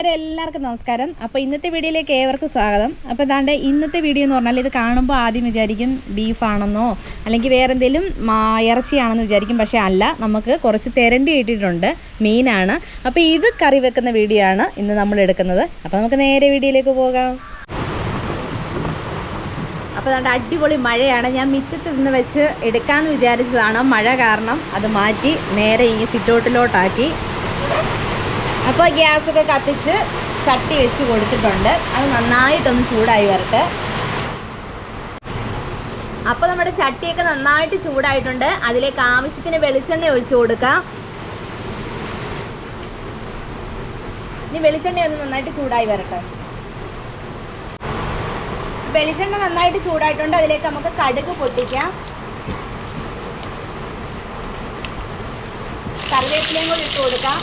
എല്ലാവർക്കും നമസ്കാരം. അപ്പോൾ ഇന്നത്തെ വീഡിയോയിലേക്ക് ഏവർക്കും സ്വാഗതം. അപ്പോൾ ഇതാണ്ട് ഇന്നത്തെ വീഡിയോ എന്ന് പറഞ്ഞാൽ ഇത് കാണുമ്പോൾ ആദ്യം വിചാരിക്കും ബീഫാണെന്നോ അല്ലെങ്കിൽ വേറെ എന്തെങ്കിലും ഇറച്ചിയാണെന്ന് വിചാരിക്കും. പക്ഷേ അല്ല നമുക്ക് കുറച്ച് തിരണ്ടി ഇട്ടിട്ടുണ്ട് മീനാണ്. അപ്പോൾ ഇത് കറി വെക്കുന്ന വീഡിയോ ആണ് ഇന്ന് നമ്മൾ എടുക്കുന്നത്. അപ്പോൾ നമുക്ക് നേരെ വീഡിയോയിലേക്ക് പോകാം. അപ്പോൾ അതുകൊണ്ട് അടിപൊളി മഴയാണ്. ഞാൻ മിറ്റത്ത് നിന്ന് വെച്ച് എടുക്കാമെന്ന് വിചാരിച്ചതാണ്. മഴ കാരണം അത് മാറ്റി നേരെ ഇങ്ങനെ സിറ്റൗട്ടിലോട്ടാക്കി അപ്പോൾ ഗ്യാസൊക്കെ കത്തിച്ച് ചട്ടി വെച്ച് കൊടുത്തിട്ടുണ്ട്. അത് നന്നായിട്ടൊന്ന് ചൂടായി വരട്ടെ. അപ്പോൾ നമ്മുടെ ചട്ടിയൊക്കെ നന്നായിട്ട് ചൂടായിട്ടുണ്ട്. അതിലേക്ക് ആവശ്യത്തിന് വെളിച്ചെണ്ണ ഒഴിച്ചു കൊടുക്കാം. ഇനി വെളിച്ചെണ്ണ ഒന്ന് നന്നായിട്ട് ചൂടായി വരട്ടെ. വെളിച്ചെണ്ണ നന്നായിട്ട് ചൂടായിട്ടുണ്ട്. അതിലേക്ക് നമുക്ക് കടുക് പൊട്ടിക്കാം. കറിവേപ്പിലയും കൂടി ഇട്ട് കൊടുക്കാം.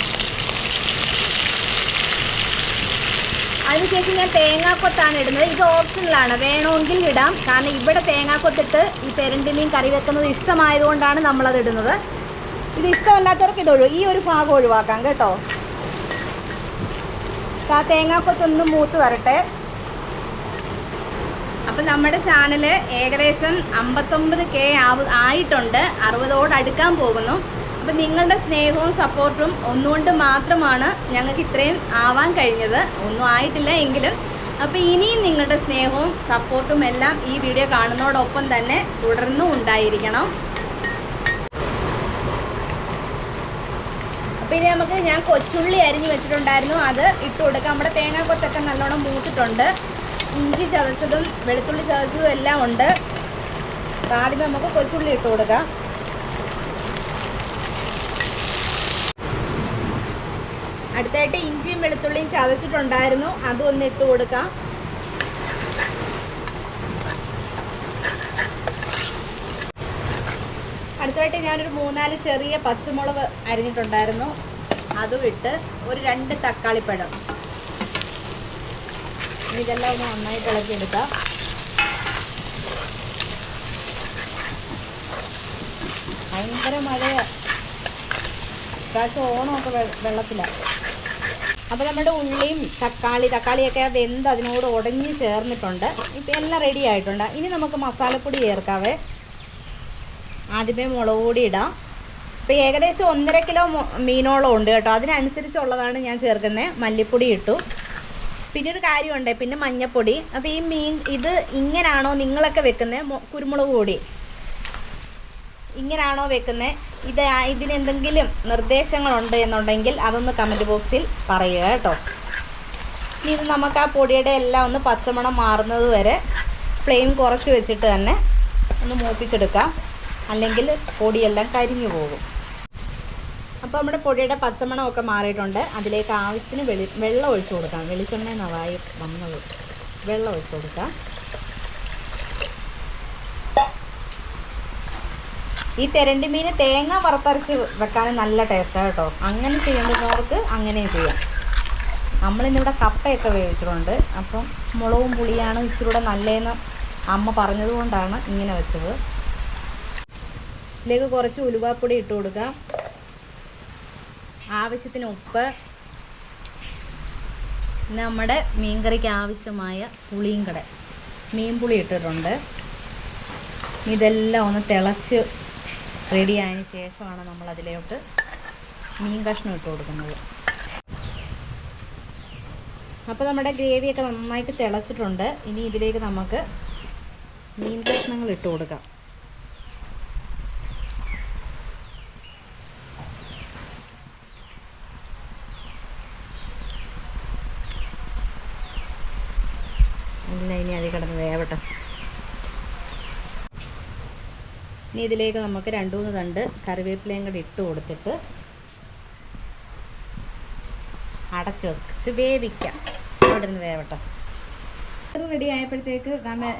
അതിനുശേഷം ഞാൻ തേങ്ങാക്കൊത്താണ് ഇടുന്നത്. ഇത് ഓപ്ഷനിലാണ് വേണമെങ്കിൽ ഇടാം. കാരണം ഇവിടെ തേങ്ങാക്കൊത്തിട്ട് ഈ പെരണ്ടിനെയും കറി വെക്കുന്നത് ഇഷ്ടമായതുകൊണ്ടാണ് നമ്മളത് ഇടുന്നത്. ഇത് ഇഷ്ടമല്ലാത്തവർക്ക് ഇത് ഒഴിവ് ഈ ഒരു ഭാഗം ഒഴിവാക്കാം കേട്ടോ. ആ തേങ്ങാക്കൊത്തൊന്ന് മൂത്ത് വരട്ടെ. അപ്പം നമ്മുടെ ചാനൽ ഏകദേശം അമ്പത്തൊമ്പത് കെ ആവ് ആയിട്ടുണ്ട്. അറുപതോട് അടുക്കാൻ പോകുന്നു. അപ്പം നിങ്ങളുടെ സ്നേഹവും സപ്പോർട്ടും ഒന്നുകൊണ്ട് മാത്രമാണ് ഞങ്ങൾക്ക് ഇത്രയും ആവാൻ കഴിഞ്ഞത്. ഒന്നും ആയിട്ടില്ല എങ്കിലും. അപ്പോൾ ഇനിയും നിങ്ങളുടെ സ്നേഹവും സപ്പോർട്ടും എല്ലാം ഈ വീഡിയോ കാണുന്നതോടൊപ്പം തന്നെ തുടർന്നും ഉണ്ടായിരിക്കണം. ഇനി നമുക്ക് ഞാൻ കൊച്ചുള്ളി അരിഞ്ഞ് വെച്ചിട്ടുണ്ടായിരുന്നു. അത് ഇട്ട് കൊടുക്കാം. നമ്മുടെ തേങ്ങാക്കൊത്തൊക്കെ നല്ലോണം മൂത്തിട്ടുണ്ട്. ഇഞ്ചി ചതച്ചതും വെളുത്തുള്ളി ചതച്ചതും എല്ലാം ഉണ്ട്. അപ്പോൾ ആദ്യം നമുക്ക് കൊച്ചുള്ളി ഇട്ട് കൊടുക്കാം. അടുത്തായിട്ട് ഇഞ്ചിയും വെളുത്തുള്ളിയും ചതച്ചിട്ടുണ്ടായിരുന്നു. അതും ഒന്ന് ഇട്ട് കൊടുക്കാം. അടുത്തായിട്ട് ഞാനൊരു മൂന്നാൽ ചെറിയ പച്ചമുളക് അരിഞ്ഞിട്ടുണ്ടായിരുന്നു. അതും ഇട്ട് ഒരു രണ്ട് തക്കാളിപ്പഴം ഇതെല്ലാം ഒന്ന് നന്നായിട്ട് ഇളക്കിയെടുക്കാം. ഭയങ്കര മഴയാണ് ഇപ്രാവശ്യം ഓണമൊക്കെ വെള്ളത്തിലാണ് അപ്പോൾ നമ്മുടെ ഉള്ളിയും തക്കാളി തക്കാളിയൊക്കെ വെന്ത് അതിനോട് ഉടഞ്ഞ് ചേർന്നിട്ടുണ്ട്. ഇപ്പം എല്ലാം റെഡി ആയിട്ടുണ്ട്. ഇനി നമുക്ക് മസാലപ്പൊടി ചേർക്കാവേ. ആദ്യമേ മുളക് പൊടി ഇടാം. ഇപ്പോൾ ഏകദേശം ഒന്നര കിലോ മീനോളം ഉണ്ട് കേട്ടോ. അതിനനുസരിച്ചുള്ളതാണ് ഞാൻ ചേർക്കുന്നത് മല്ലിപ്പൊടി ഇട്ടു. പിന്നെ ഒരു കാര്യമുണ്ട്. പിന്നെ മഞ്ഞപ്പൊടി. അപ്പോൾ ഈ മീൻ ഇത് ഇങ്ങനാണോ നിങ്ങളൊക്കെ വെക്കുന്നത് കുരുമുളക് പൊടി. ഇങ്ങനാണോ വെക്കുന്നത് ഇത് ഇതിന് എന്തെങ്കിലും നിർദ്ദേശങ്ങളുണ്ട് എന്നുണ്ടെങ്കിൽ അതൊന്ന് കമന്റ് ബോക്സിൽ പറയുക കേട്ടോ. ഇനി ഇത് നമുക്ക് ആ പൊടിയുടെ എല്ലാം ഒന്ന് പച്ചമണം മാറുന്നത് വരെ ഫ്ലെയിം കുറച്ച് വെച്ചിട്ട് തന്നെ ഒന്ന് മൂപ്പിച്ചെടുക്കാം. അല്ലെങ്കിൽ പൊടിയെല്ലാം കരിഞ്ഞു പോകും. അപ്പോൾ നമ്മുടെ പൊടിയുടെ പച്ചമണമൊക്കെ മാറിയിട്ടുണ്ട്. അതിലേക്ക് ആവശ്യത്തിന് വെളി വെള്ളം ഒഴിച്ചു കൊടുക്കാം. വെളിച്ചെണ്ണ നവായി വന്നത് വെള്ളം ഒഴിച്ചു കൊടുക്കാം. ഈ തെരണ്ടി മീൻ തേങ്ങ വറുത്തരച്ച് വെക്കാൻ നല്ല ടേസ്റ്റാണ് കേട്ടോ. അങ്ങനെ ചെയ്യുന്നവർക്ക് അങ്ങനെയും ചെയ്യാം. നമ്മളിന്നിവിടെ കപ്പയൊക്കെ വേവിച്ചിട്ടുണ്ട്. അപ്പം മുളകും പുളിയാണ് ഇച്ചിരൂടെ നല്ലതെന്ന് അമ്മ പറഞ്ഞതുകൊണ്ടാണ് ഇങ്ങനെ വെച്ചത്. ഇതിലേക്ക് കുറച്ച് ഉലുവാപ്പൊടി ഇട്ട് കൊടുക്കുക. ആവശ്യത്തിന് ഉപ്പ്. നമ്മുടെ മീൻകറിക്ക് ആവശ്യമായ പുളിയും കട. മീൻ പുളി ഇട്ടിട്ടുണ്ട്. ഇതെല്ലാം ഒന്ന് തിളച്ച് റെഡി ആയതിന് ശേഷമാണ് നമ്മൾ അതിലോട്ട് മീൻ കഷ്ണം ഇട്ട് കൊടുക്കുന്നത്. അപ്പോൾ നമ്മുടെ ഗ്രേവിയൊക്കെ നന്നായിട്ട് തിളച്ചിട്ടുണ്ട്. ഇനി ഇതിലേക്ക് നമുക്ക് മീൻ കഷ്ണങ്ങൾ ഇട്ട് കൊടുക്കാം. ഇല്ല ഇനി അതിൽ കിടന്ന് വേവട്ടെ. ഇനി ഇതിലേക്ക് നമുക്ക് രണ്ട് മൂന്ന് തണ്ട് കറിവേപ്പിലയും കൂടി ഇട്ട് കൊടുത്തിട്ട് അടച്ച് വെച്ച് വേവിക്കാം. അവിടെ നിന്ന് വേവട്ടെ റെഡി ആയപ്പോഴത്തേക്ക്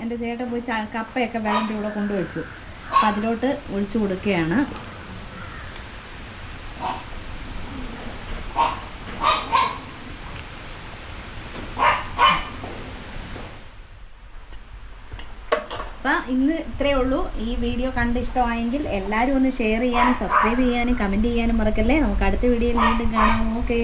എന്റെ ചേട്ടൻ പോയി കപ്പയൊക്കെ വെള്ളന്റെ കൂടെ കൊണ്ടുവച്ചു. അപ്പം അതിലോട്ട് ഒഴിച്ചു കൊടുക്കുകയാണ്. അപ്പം ഇന്ന് ഇത്രയേ ഉള്ളൂ. ഈ വീഡിയോ കണ്ട് ഇഷ്ടമായെങ്കിൽ എല്ലാവരും ഒന്ന് ഷെയർ ചെയ്യാനും സബ്സ്ക്രൈബ് ചെയ്യാനും കമന്റ് ചെയ്യാനും മറക്കല്ലേ? നമുക്ക് അടുത്ത വീഡിയോയിൽ വീണ്ടും കാണാം. ഓക്കേ